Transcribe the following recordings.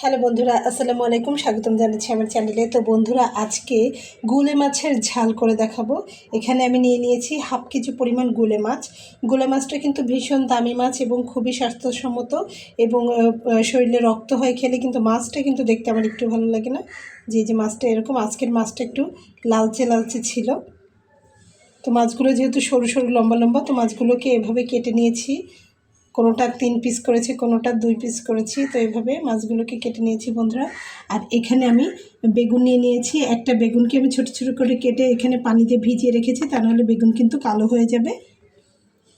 Hello বন্ধুরা, আসসালামু আলাইকুম, স্বাগতম জানাচ্ছি আমার চ্যানেলে তো বন্ধুরা, আজকে গুলে মাছের ঝাল করে দেখাবো। এখানে আমি নিয়ে নিয়েছি হাফ কেজি পরিমাণ গুলে মাছ। গুলে মাছটা কিন্তু ভীষণ দামি মাছ এবং খুবই স্বাস্থ্যসম্মত এবং শরীরে রক্ত হয় খেলে কিন্তু মাছটা কিন্তু দেখতে আমার একটু ভালো লাগে না। যে যে মাছটা এরকম, আজকের মাছটা একটু লালচে লালচে ছিল। তো মাছগুলো যেহেতু সরু সরু, লম্বা লম্বা, তো মাছগুলোকে এভাবে কেটে নিয়েছি। কোনোটা তিন পিস করেছি, কোনোটা দুই পিস করেছি। তো এইভাবে মাছগুলোকে কেটে নিয়েছি বন্ধুরা। আর এখানে আমি বেগুন নিয়ে নিয়েছি। একটা বেগুনকে আমি ছোটো ছোটো করে কেটে এখানে পানি দিয়ে ভিজিয়ে রেখেছি, তা নাহলে বেগুন কিন্তু কালো হয়ে যাবে।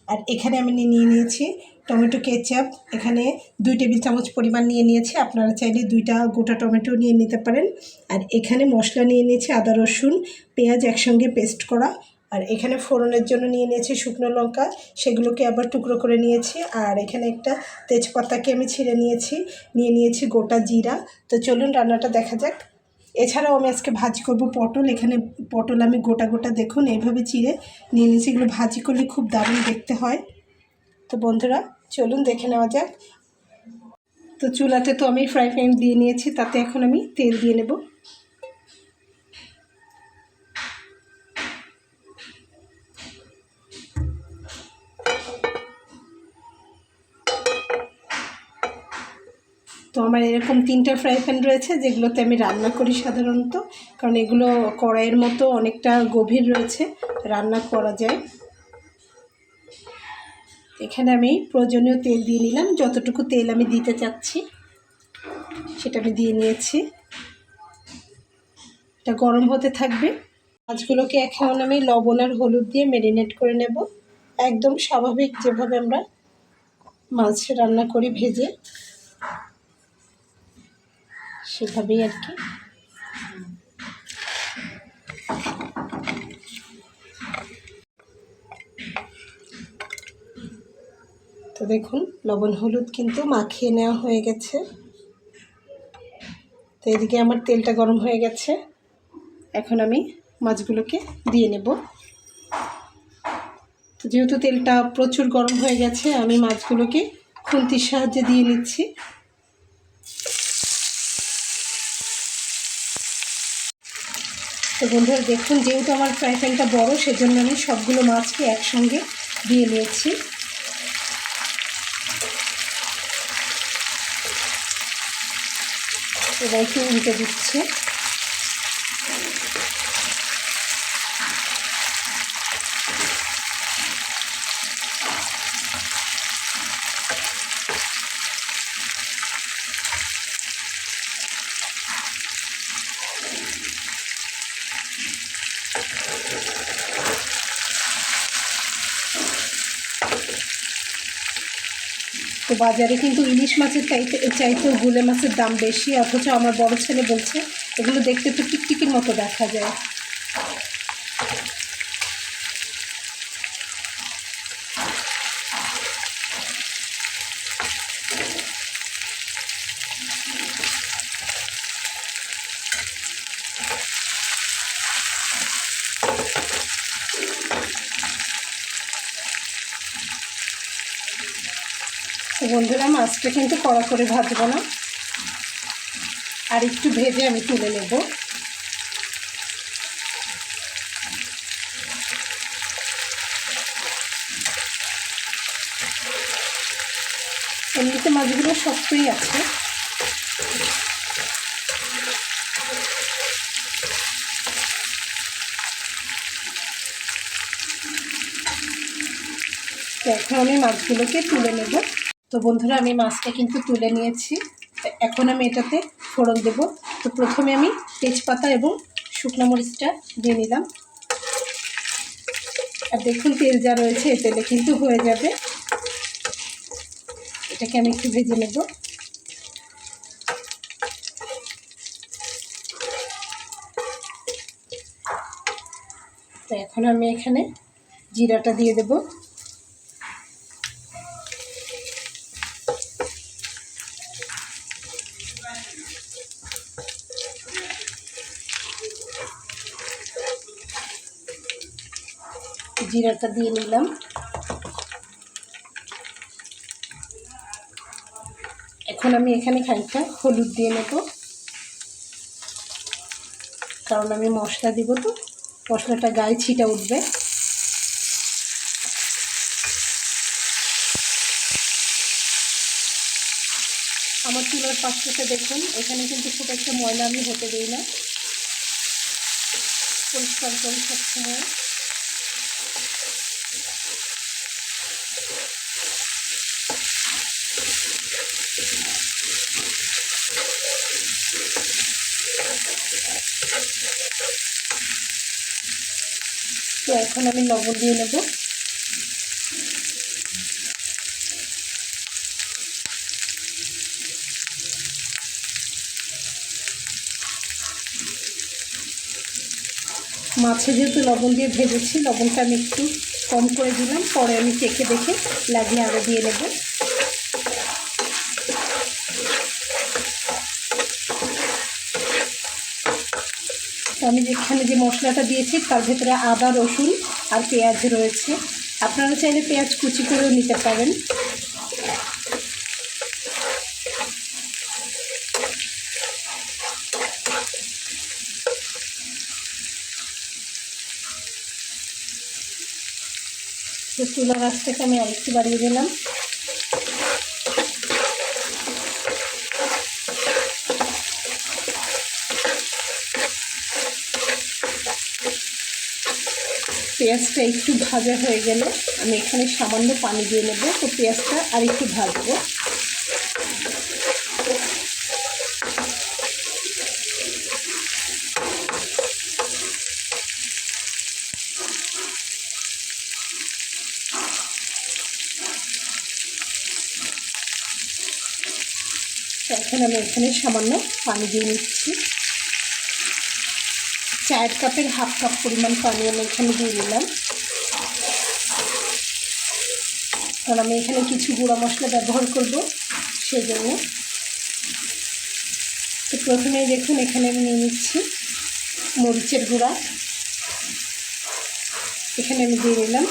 আর এখানে আমি নিয়ে নিয়েছি টমেটো কেচাপ। এখানে দুই টেবিল চামচ পরিমাণ নিয়ে নিয়েছি। আপনারা চাইলে দুইটা গোটা টমেটো নিয়ে নিতে পারেন। আর এখানে মশলা নিয়ে নিয়েছি আদা রসুন, পেঁয়াজ একসঙ্গে পেস্ট করা। আর এখানে ফোড়নের জন্য নিয়ে নিয়েছি শুকনো লঙ্কা, সেগুলোকে আবার টুকরো করে নিয়েছি। আর এখানে একটা তেজপাতাকে আমি ছিঁড়ে নিয়েছি, নিয়ে নিয়েছি গোটা জিরা। তো চলুন রান্নাটা দেখা যাক। এছাড়াও আমি আজকে ভাজি করব পটল। এখানে পটল আমি গোটা গোটা দেখুন, এইভাবে চিড়ে নিয়ে নিয়েছি। এগুলো ভাজি করলে খুব দারুণ দেখতে হয়। তো বন্ধুরা, চলুন দেখে নেওয়া যাক। তো চুলাতে তো আমি ফ্রাই প্যান দিয়ে নিয়েছি, তাতে এখন আমি তেল দিয়ে নেব। তো আমার এরকম তিনটা ফ্রাই প্যান রয়েছে, যেগুলোতে আমি রান্না করি সাধারণত। কারণ এগুলো কড়াইয়ের মতো অনেকটা গভীর রয়েছে, রান্না করা যায়। এখানে আমি প্রয়োজনীয় তেল দিয়ে নিলাম, যতটুকু তেল আমি দিতে চাচ্ছি, সেটা আমি দিয়ে নিয়েছি। এটা গরম হতে থাকবে। মাছগুলোকে এখন আমি লবণ আর হলুদ দিয়ে ম্যারিনেট করে নেব। একদম স্বাভাবিক যেভাবে আমরা মাছ রান্না করি, ভেজে। সেভাবেই আর কি। তো দেখুন, লবণ, হলুদ কিন্তু মাখিয়ে নেওয়া হয়ে গেছে। তো এদিকে আমার তেলটা গরম হয়ে গেছে। এখন আমি মাছগুলোকে দিয়ে নেব। তো যেহেতু তেলটা প্রচুর গরম হয়ে গেছে, আমি মাছগুলোকে খুন্তির সাহায্যে দিয়ে নিচ্ছি। তো বন্ধুরা, দেখুন, যেহেতু আমার ফ্রাই প্যানটা বড়ো, সেজন্য আমি সবগুলো মাছকে একসঙ্গে দিয়ে নিয়েছি। এবার একটু উল্টে দিচ্ছে। তো বাজারে কিন্তু ইলিশ মাছের চাইতে চাইতেও গুলে মাছের দাম বেশি, অথচ আমার বড় ছেলে বলছে এগুলো দেখতে তো টিকটিকির মতো দেখা যায়। বন্ধুরা, মাছটা কিন্তু কড়া করে ভাজবো না। আর একটু ভেজে আমি তুলে নেব। এমনিতে মাছগুলো শক্তই আছে। এখন আমি মাছগুলোকে তুলে নেব। তো বন্ধুরা, আমি মাছটা কিন্তু তুলে নিয়েছি। এখন আমি এটাতে ফোড়ন দেব। তো প্রথমে আমি তেজপাতা এবং শুকনো মরিচটা দিয়ে নিলাম। আর দেখুন, তেল যা রয়েছে তেলে কিন্তু হয়ে যাবে। এটাকে আমি একটু ভেজে নেব। তো এখন আমি এখানে জিরাটা দিয়ে দেবো। জিরাটা দিয়ে নিলাম। এখন আমি এখানে খানিকটা হলুদ দিয়ে নেব। কারণ আমি মশলা দিব তো, মশলাটা গায়ে ছিটা উঠবে। আমার চুলার পাশটাতে দেখুন। এখানে কিন্তু খুব একটা ময়লা আমি হতে দিই না। পরিষ্কার করি সবসময়। তো এখন আমি লবণ দিয়ে নেব। মাছে যেহেতু লবণ দিয়ে ভেজেছি, লবণটা আমি একটু কম করে দিলাম, পরে আমি চেখে দেখে লাগিয়ে আরও দিয়ে নেব। আমি যেখানে যে মশলাটা দিয়েছি, তার ভেতরে আদা, রসুন আর পেঁয়াজ রয়েছে। আপনারা চাইলে পেঁয়াজ কুচি করেও নিতে পারেন। তো গাছটাকে আমি আরেকটু বাড়িয়ে দিলাম। পেঁয়াজটা একটু ভাজা হয়ে গেলে আমি এখানে সামান্য পানি দিয়ে নেব। তো পেঁয়াজটা আর একটু ভাজবো। এখন আমি এখানে সামান্য পানি দিয়ে নিচ্ছি। চায়ের কাপের হাফ কাপ পরিমাণ পানি আমি এখানে দিয়ে দিলাম। কারণ আমি এখানে কিছু গুঁড়া মশলা ব্যবহার করব সেই জন্য। তো প্রথমেই দেখুন, এখানে আমি নিয়ে নিচ্ছি মরিচের গুঁড়া। এখানে আমি দিয়ে নিলাম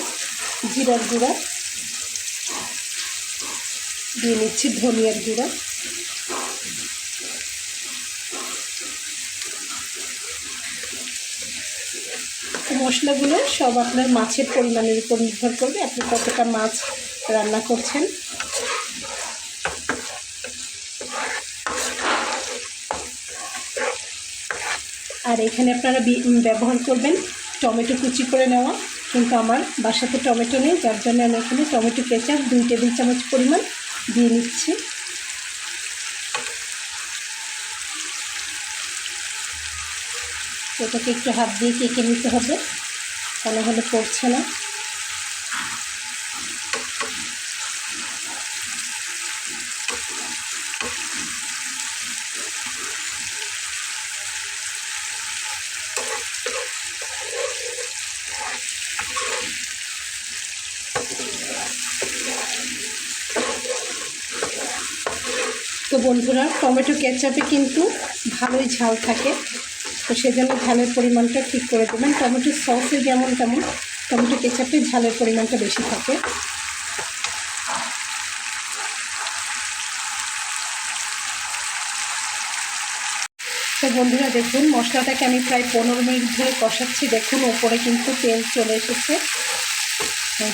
জিরার গুঁড়া। দিয়ে নিচ্ছি ধনিয়ার গুঁড়া। মশলাগুলো সব আপনার মাছের পরিমাণের উপর নির্ভর করবে আপনি কতটা মাছ রান্না করছেন। আর এখানে আপনারা ব্যবহার করবেন টমেটো কুচি করে নেওয়া। কিন্তু আমার বাসাতে টমেটো নেই, যার জন্য আমি এখানে টমেটো কেচাপ দুই টেবিল চামচ পরিমাণ দিয়ে নিচ্ছি। এটাকে একটু হাত দিয়ে কেটে নিতে হবে। তা হলে পড়ছে না। তো বন্ধুরা, টমেটো কেচাপে কিন্তু ভালোই ঝাল থাকে। তো সেজন্য ঝালের পরিমাণটা ঠিক করে দেবেন। টমেটো সসে যেমন তেমন, টমেটো কেচাপে ঝালের পরিমাণটা বেশি থাকে। তো বন্ধুরা দেখুন, মশলাটাকে আমি প্রায় পনেরো মিনিট ধরে কষাচ্ছি। দেখুন, ওপরে কিন্তু তেল চলে এসেছে।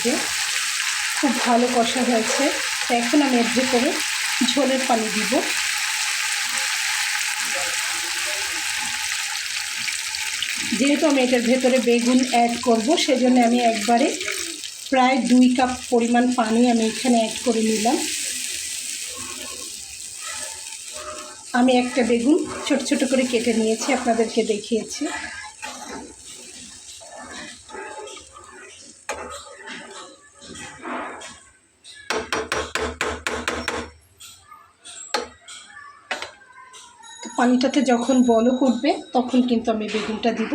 যে, খুব ভালো কষা হয়েছে। এখন আমি এর ভেতরে ঝোলের পানি দিব। যেহেতু আমি এটার ভেতরে বেগুন অ্যাড করব, সেজন্য আমি একবারে প্রায় দুই কাপ পরিমাণ পানি আমি এখানে অ্যাড করে নিলাম। আমি একটা বেগুন ছোট ছোট করে কেটে নিয়েছি, আপনাদেরকে দেখিয়েছি। পানিটাতে যখন বলক উঠবে, তখন কিন্তু আমি বেগুনটা দিব।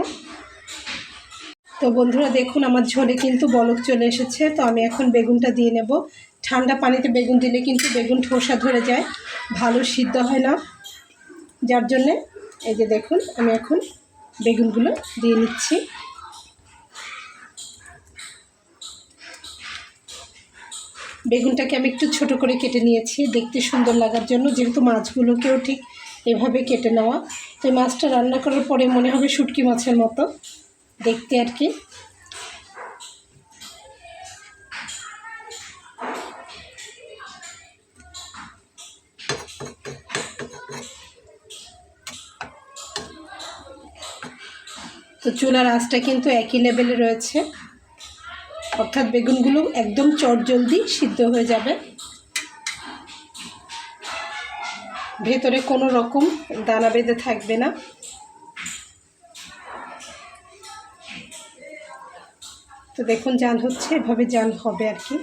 তো বন্ধুরা দেখুন, আমার ঝোলে কিন্তু বলক চলে এসেছে। তো আমি এখন বেগুনটা দিয়ে নেব। ঠান্ডা পানিতে বেগুন দিলে কিন্তু বেগুন ঠোসা ধরে যায়, ভালো সিদ্ধ হয় না। যার জন্যে এই যে দেখুন, আমি এখন বেগুনগুলো দিয়ে নিচ্ছি। বেগুনটাকে আমি একটু ছোট করে কেটে নিয়েছি, দেখতে সুন্দর লাগার জন্য। যেহেতু মাছগুলোকেও ঠিক এভাবে কেটে নেওয়া। তো মাছটা রান্না করার পরে মনে হবে শুটকি মাছের মতো, দেখতে আর কি। তো চুলার আঁচটা কিন্তু একই লেভেলে রয়েছে। অর্থাৎ বেগুনগুলো একদম চটজলদি সিদ্ধ হয়ে যাবে। ভেতরে কোনো রকম দানা বেঁধে থাকবে না। তো দেখুন, জাল হচ্ছে, এভাবে জাল হবে আর কি।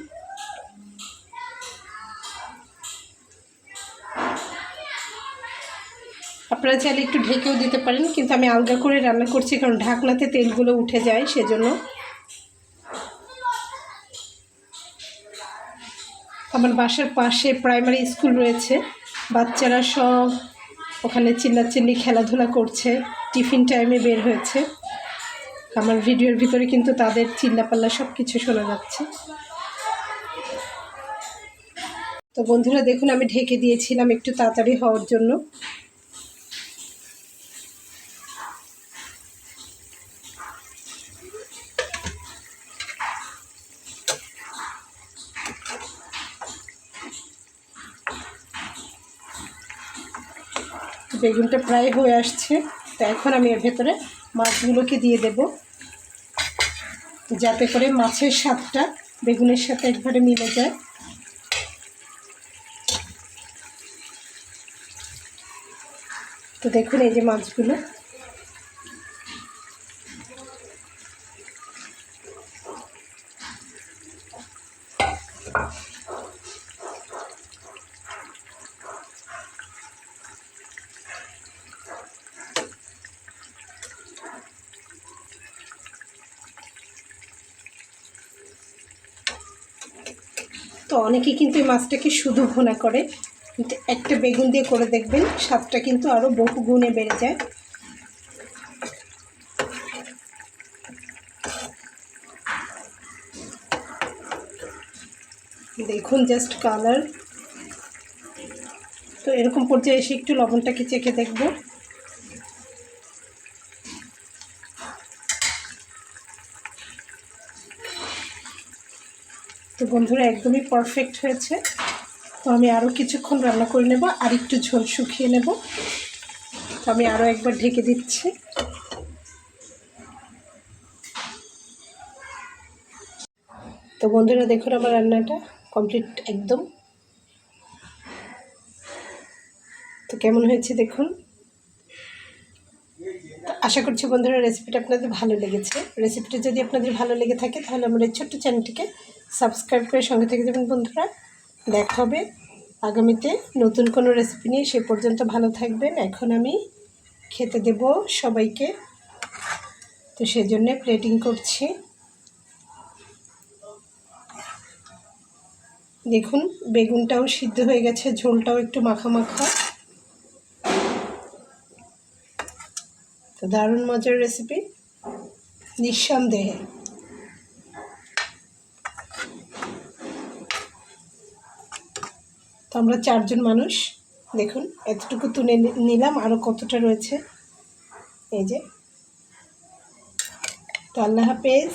আপনারা চাইলে একটু ঢেকেও দিতে পারেন, কিন্তু আমি আলগা করে রান্না করছি, কারণ ঢাকনাতে তেলগুলো উঠে যায় সেজন্য। আমার বাসার পাশে প্রাইমারি স্কুল রয়েছে। বাচ্চারা সব ওখানে চিল্লাচিল্লি খেলাধুলা করছে, টিফিন টাইমে বের হয়েছে। আমার ভিডিওর ভিতরে কিন্তু তাদের চিল্লাপাল্লা সব কিছু শোনা যাচ্ছে। তো বন্ধুরা দেখুন, আমি ঢেকে দিয়েছিলাম একটু তাড়াতাড়ি হওয়ার জন্য। বেগুনটা প্রায় হয়ে আসছে, তো এখন আমি এর ভেতরে মাছগুলোকে দিয়ে দেব। যাতে করে মাছের স্বাদটা বেগুনের সাথে একবারে মিলে যায়। তো দেখুন এই যে মাছগুলো। তো অনেকে কিন্তু এই মাছটাকে শুধু ভুনা করে। কিন্তু একটা বেগুন দিয়ে করে দেখবেন, স্বাদটা কিন্তু আরও বহু গুণে বেড়ে যায়। দেখুন জাস্ট কালার তো এরকম পর্যায়ে এসে একটু লবণটাকে চেখে দেখব। তো বন্ধুরা, একদমই পারফেক্ট হয়েছে। তো আমি আরও কিছুক্ষণ রান্না করে নেব, আর একটু ঝোল শুকিয়ে নেব। তো আমি আরও একবার ঢেকে দিচ্ছি। তো বন্ধুরা, দেখুন আমার রান্নাটা কমপ্লিট একদম। তো কেমন হয়েছে দেখুন? আশা করছি বন্ধুরা রেসিপিটা আপনাদের ভালো লেগেছে। রেসিপিটা যদি আপনাদের ভালো লেগে থাকে, তাহলে আমার এই ছোট্ট চ্যানেলটিকে সাবস্ক্রাইব করে সঙ্গে থেকে যাবেন বন্ধুরা। দেখা হবে আগামীতে নতুন কোনো রেসিপি নিয়ে। সে পর্যন্ত ভালো থাকবেন। এখন আমি খেতে দেব সবাইকে। তো সেজন্যে প্লেটিং করছি। দেখুন, বেগুনটাও সিদ্ধ হয়ে গেছে। ঝোলটাও একটু মাখা মাখা। তো দারুণ মজার রেসিপি নিঃসন্দেহে। আমরা চারজন মানুষ। দেখুন, এতটুকু তুলে নিলাম। আরও কতটা রয়েছে? এই যে। তো আল্লাহ হাফেজ।